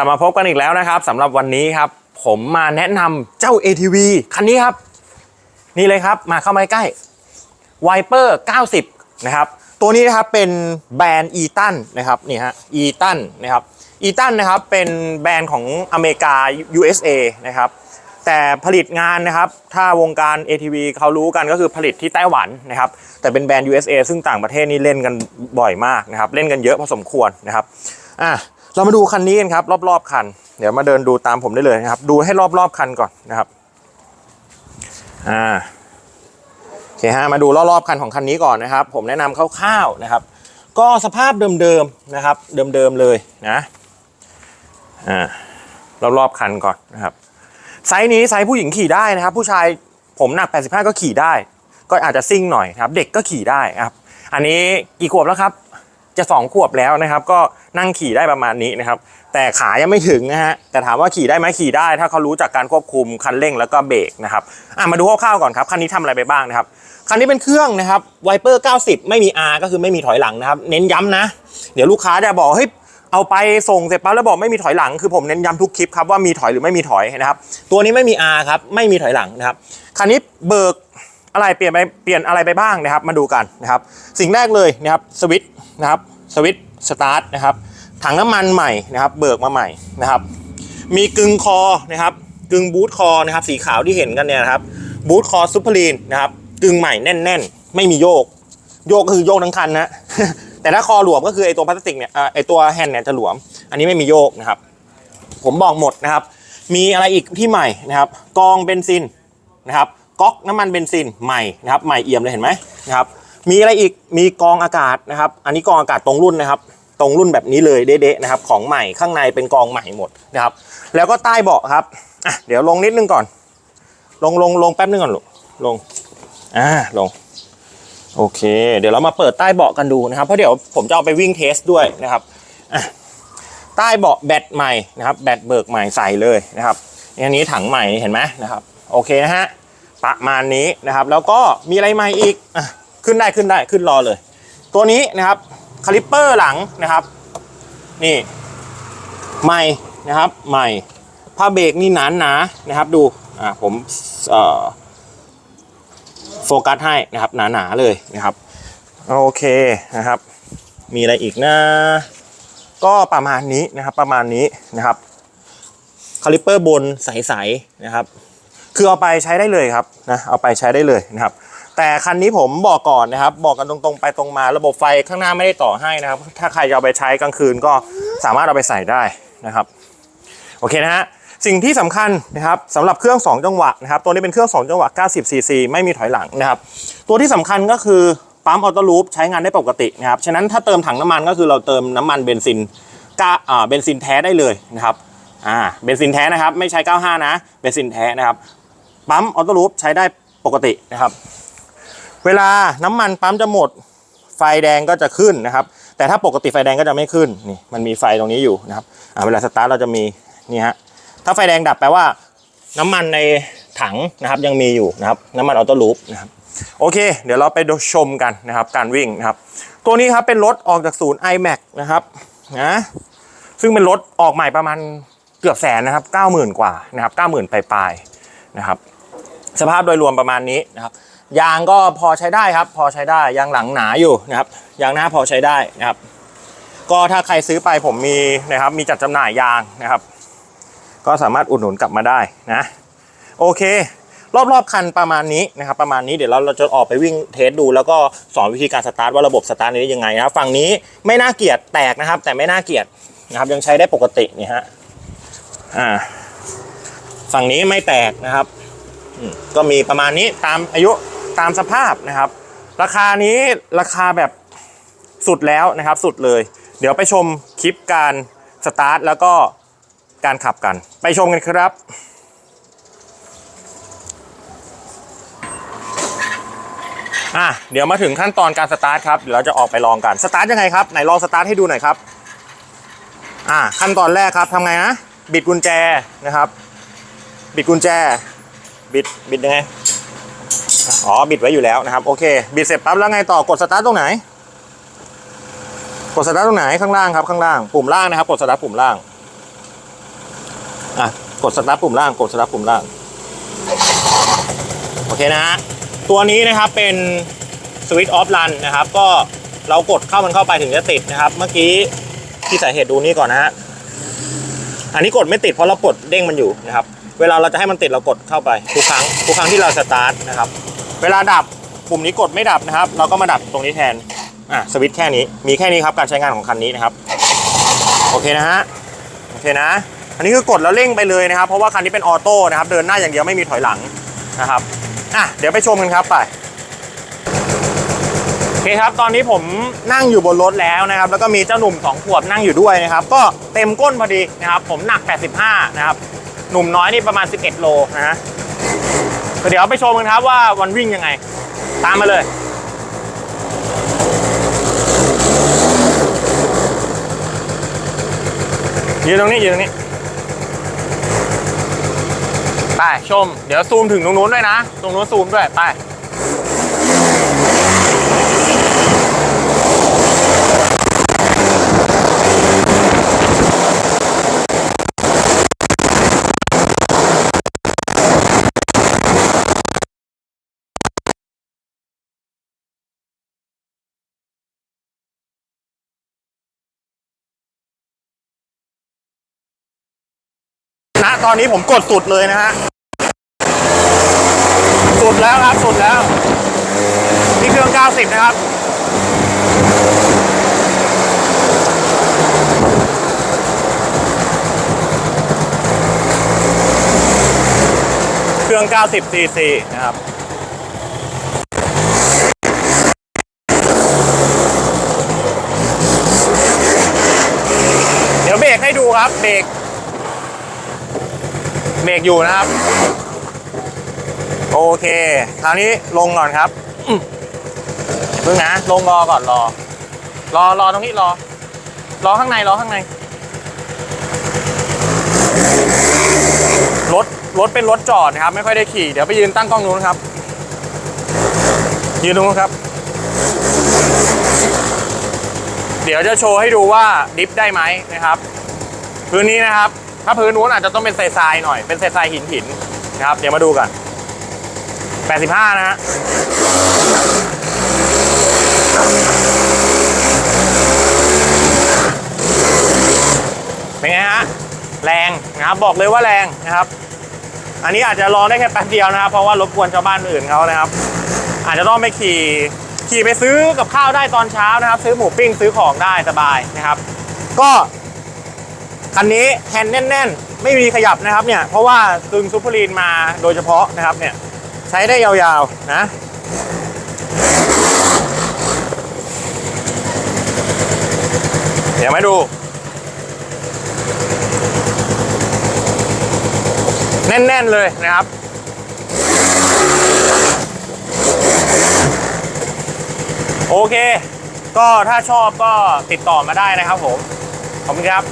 ลับมาพบกันอีกแล้วนะครับสำหรับวันนี้ครับ ผมมาแนะนำเจ้า ATV คันนี้ครับ นี่เลยครับมาเข้ามาใกล้ Viper 90 นะครับ ตัวนี้นะครับเป็นแบรนด์อีตันนะครับนี่ฮะอีตันนะครับอีตันนะครับเป็นแบรนด์ของอเมริกา USA นะครับแต่ผลิตงานนะครับ ถ้าวงการ ATV เขารู้กันก็คือผลิตที่ไต้หวันนะครับ แต่เป็นแบรนด์ USA ซึ่งต่างประเทศนี่เล่นกันบ่อยมากนะครับ เล่นกันเยอะพอสมควรนะครับ อะ เรามาดูคันนี้กันครับ รอบๆคัน เดี๋ยวมาเดินดูตามผมได้เลยนะครับ ดูให้รอบๆคันก่อนนะครับอ่าโอเคฮะมาดูรอบๆคันของคันนี้ก่อนนะครับ ผมแนะนำคร่าวๆนะครับ ก็สภาพเดิมๆนะครับ เดิมๆเลยนะอ่ารอบๆคันก่อนนะครับไซส์นี้ไซส์ผู้หญิงขี่ได้นะครับ ผู้ชายผมหนัก 85 ก็ขี่ได้ ก็อาจจะซิ่งหน่อยครับ เด็กก็ขี่ได้ครับ อันนี้กี่ขวบแล้วครับ จะสองขวบแล้วนะครับ ก็นั่งขี่ได้ประมาณนี้นะครับ แต่ขายังไม่ถึงนะฮะแต่ถามว่าขี่ได้ไหมขี่ได้ ถ้าเขารู้จากการควบคุมคันเร่งแล้วก็เบรกนะครับอะมาดูคร่าวๆก่อนครับคันนี้ทำอะไรไปบ้างนะครับคันนี้เป็นเครื่องนะครับไวเปอร์90 ไม่มี R ก็คือไม่มีถอยหลังนะครับ เน้นย้ำนะ เดี๋ยวลูกค้าจะบอกเฮ้ยเอาไปส่งเสร็จปั๊บแล้วบอกไม่มีถอยหลังคือผมเน้นย้ำทุกคลิปครับว่ามีถอยหรือไม่มีถอยนะครับ ตัวนี้ไม่มี R ครับไม่มีถอยหลังนะครับคันนี้เบิก อะไรเปลี่ยนไปเปลี่ยนอะไรไปบ้างนะครับ มาดูกันนะครับ สิ่งแรกเลยนะครับสวิตช์นะครับสวิตช์สตาร์ทนะครับถังน้ำมันใหม่นะครับ เบิกมาใหม่นะครับ มีกึงคอนะครับ กึงบูทคอนะครับ สีขาวที่เห็นกันเนี่ยนะครับบูทคอซูเปอร์ลีนนะครับกึงใหม่แน่น ๆ ไม่มีโยก โยกก็คือโยกทั้งคันนะแต่ถ้าคอหลวมก็คือไอตัวพลาสติกเนี่ยไอตัวแฮนด์เนี่ยจะหลวม อันนี้ไม่มีโยกนะครับ ผมบอกหมดนะครับ มีอะไรอีกที่ใหม่นะครับ กองเบนซินนะครับ ก๊อกน้ำมันเบนซินใหม่นะครับใหม่เอี่ยมเลยเห็นไหมนะครับมีอะไรอีกมีกองอากาศนะครับอันนี้กองอากาศตรงรุ่นนะครับตรงรุ่นแบบนี้เลยเด๊ะๆนะครับของใหม่ข้างในเป็นกองใหม่หมดนะครับแล้วก็ใต้เบาะครับอะเดี๋ยวลงนิดนึงก่อน ลงลงลงแป๊บนึงก่อนลูกลงอ่าลงโอเค เดี๋ยวเรามาเปิดใต้เบาะกันดูนะครับเพราะเดี๋ยวผมจะเอาไปวิ่งเทสด้วยนะครับอะใต้เบาะแบตใหม่นะครับแบตเบิกใหม่ใส่เลยนะครับอันนี้ถังใหม่เห็นไหมนะครับโอเคนะฮะ ประมาณนี้นะครับ แล้วก็มีอะไรใหม่อีกอขึ้นได้ขึ้นได้ขึ้นรอเลย ตัวนี้นะครับคาลิปเปอร์หลังนะครับ นี่ใหม่นะครับใหม่ผ้าเบรกนี่หนาหนานะครับ ดูอ่าผมโฟกัสให้นะครับหนาๆเลยนะครับโอเคนะครับ มีอะไรอีกนะก็ประมาณนี้นะครับประมาณนี้นะครับคาลิปเปอร์บนใสๆนะครับ คือเอาไปใช้ได้เลยครับนะเอาไปใช้ได้เลยนะครับ แต่คันนี้ผมบอกก่อนนะครับ บอกกันตรงๆไปตรงมา ระบบไฟข้างหน้าไม่ได้ต่อให้นะครับ ถ้าใครจะเอาไปใช้กลางคืนก็สามารถเอาไปใส่ได้นะครับโอเคนะฮะสิ่งที่สำคัญนะครับสำหรับเครื่อง 2 จังหวะนะครับตัวนี้เป็นเครื่อง 2 จังหวะ 90 cc ไม่มีถอยหลังนะครับ ตัวที่สำคัญก็คือปั๊มออโต้ลูปใช้งานได้ปกตินะครับฉะนั้นถ้าเติมถังน้ำมันก็คือเราเติมน้ำมันเบนซินกาอ่าเบนซินแท้ได้เลยนะครับอ่าเบนซินแท้นะครับ ไม่ใช้ 95 นะเบนซินแท้นะครับ ปั๊มออโต้ลูปใช้ได้ปกตินะครับ เวลาน้ำมันปั๊มจะหมดไฟแดงก็จะขึ้นนะครับ แต่ถ้าปกติไฟแดงก็จะไม่ขึ้นนี่มันมีไฟตรงนี้อยู่นะครับเวลาสตาร์ทเราจะมีนี่ฮะถ้าไฟแดงดับแปลว่า น้ำมันในถังนะครับยังมีอยู่นะครับน้ำมันออโต้ลูปนะครับโอเค เดี๋ยวเราไปดูชมกันนะครับ การวิ่งนะครับ ตัวนี้ครับเป็นรถออกจากศูนย์ iMac นะครับนะซึ่งเป็นรถออกใหม่ประมาณเกือบแสนนะครับ 90,000 กว่านะครับ 90,000 ปลายๆนะครับ สภาพโดยรวมประมาณนี้นะครับ ยางก็พอใช้ได้ครับ พอใช้ได้ยางหลังหนาอยู่นะครับ ยางหน้าพอใช้ได้นะครับ ก็ถ้าใครซื้อไปผมมีนะครับ มีจัดจำหน่ายยางนะครับ ก็สามารถอุดหนุนกลับมาได้นะโอเค รอบๆคันประมาณนี้นะครับ ประมาณนี้เดี๋ยวเราเราจะออกไปวิ่งเทสดู แล้วก็สอนวิธีการสตาร์ทว่าระบบสตาร์ทนี้ยังไงนะครับฝั่งนี้ไม่น่าเกลียดแตกนะครับ แต่ไม่น่าเกลียดนะครับ ยังใช้ได้ปกตินี่ฮะอ่าฝั่งนี้ไม่แตกนะครับ ก็มีประมาณนี้ตามอายุตามสภาพนะครับ ราคานี้ราคาแบบสุดแล้วนะครับสุดเลย เดี๋ยวไปชมคลิปการสตาร์ทแล้วก็การขับกัน ไปชมกันครับอะเดี๋ยวมาถึงขั้นตอนการสตาร์ทครับเดี๋ยวเราจะออกไปลองกันสตาร์ทยังไงครับไหนลองสตาร์ทให้ดูหน่อยครับอะขั้นตอนแรกครับทำไงนะบิดกุญแจนะครับ บิดกุญแจ บิดบิดยังไงอ๋อบิดไว้อยู่แล้วนะครับโอเคบิดเสร็จปั๊บแล้วไงต่อกดสตาร์ทตรงไหน กดสตาร์ทตรงไหนข้างล่างครับข้างล่างปุ่มล่างนะครับ กดสตาร์ทปุ่มล่างอะกดสตาร์ทปุ่มล่างกดสตาร์ทปุ่มล่างโอเคนะฮะตัวนี้นะครับเป็นสวิตช์ออฟรันนะครับ ก็เรากดเข้ามันเข้าไปถึงจะติดนะครับ เมื่อกี้ที่สาเหตุดูนี่ก่อนนะฮะอันนี้กดไม่ติดเพราะเรากดเด้งมันอยู่นะครับ เวลาเราจะให้มันติดเรากดเข้าไปทุกครั้งทุกครั้งที่เราสตาร์ทนะครับ เวลาดับปุ่มนี้กดไม่ดับนะครับ เราก็มาดับตรงนี้แทนอะสวิตช์แค่นี้มีแค่นี้ครับการใช้งานของคันนี้นะครับโอเคนะฮะโอเคนะ อันนี้คือกดแล้วเร่งไปเลยนะครับ เพราะว่าคันนี้เป็นออโต้นะครับ เดินหน้าอย่างเดียวไม่มีถอยหลังนะครับอะเดี๋ยวไปชมกันครับไปโอเคครับ ตอนนี้ผมนั่งอยู่บนรถแล้วนะครับ แล้วก็มีเจ้าหนุ่ม2ขวบนั่งอยู่ด้วยนะครับ ก็เต็มก้นพอดีนะครับ ผมหนัก 85 นะครับ หนุ่มน้อยนี่ประมาณ 11 โลนะฮะเดี๋ยวไปชมกันครับว่าวันวิ่งยังไง ตามมาเลยยืนตรงนี้ยืนตรงนี้ไปชม เดี๋ยวซูมถึงตรงนู้นด้วยนะ ตรงนู้นซูมด้วย ไป ณตอนนี้ผมกดสุดเลยนะฮะ สุดแล้วครับ สุดแล้ว นี่เครื่อง 90 นะครับ เครื่อง 90 cc นะครับเดี๋ยวเบรกให้ดูครับ เบรก เบรกอยู่นะครับ โอเคคราวนี้ลงก่อนครับเพิ่งนะลงรอก่อนรอ รอรอตรงนี้รอ รอข้างในรอข้างในรถรถเป็นรถจอดนะครับ ไม่ค่อยได้ขี่เดี๋ยวไปยืนตั้งกล้องนู้นครับ ยืนตรงนู้นครับ เดี๋ยวจะโชว์ให้ดูว่าดิฟได้ไหมนะครับ พื้นนี้นะครับ ถ้าพื้นนู้นอาจจะต้องเป็นทรายๆหน่อย เป็นทรายหินหินนะครับ เดี๋ยวมาดูกัน 85 นะฮะเป็นไงฮะ แรงนะครับ บอกเลยว่าแรงนะครับ อันนี้อาจจะรอได้แค่แป๊บเดียวนะครับ เพราะว่ารบกวนชาวบ้านอื่นเขานะครับ อาจจะต้องไปขี่ขี่ไปซื้อกับข้าวได้ตอนเช้านะครับ ซื้อหมูปิ้งซื้อของได้สบายนะครับ ก็ คันนี้แฮนด์แน่น ๆ ไม่มีขยับนะครับเนี่ย เพราะว่าตึงซูเปอร์ลีนมาโดยเฉพาะนะครับเนี่ย ใช้ได้ยาวๆนะเดี๋ยวมาดู แน่น ๆ เลยนะครับ โอเค ก็ถ้าชอบก็ติดต่อมาได้นะครับผม ขอบคุณครับ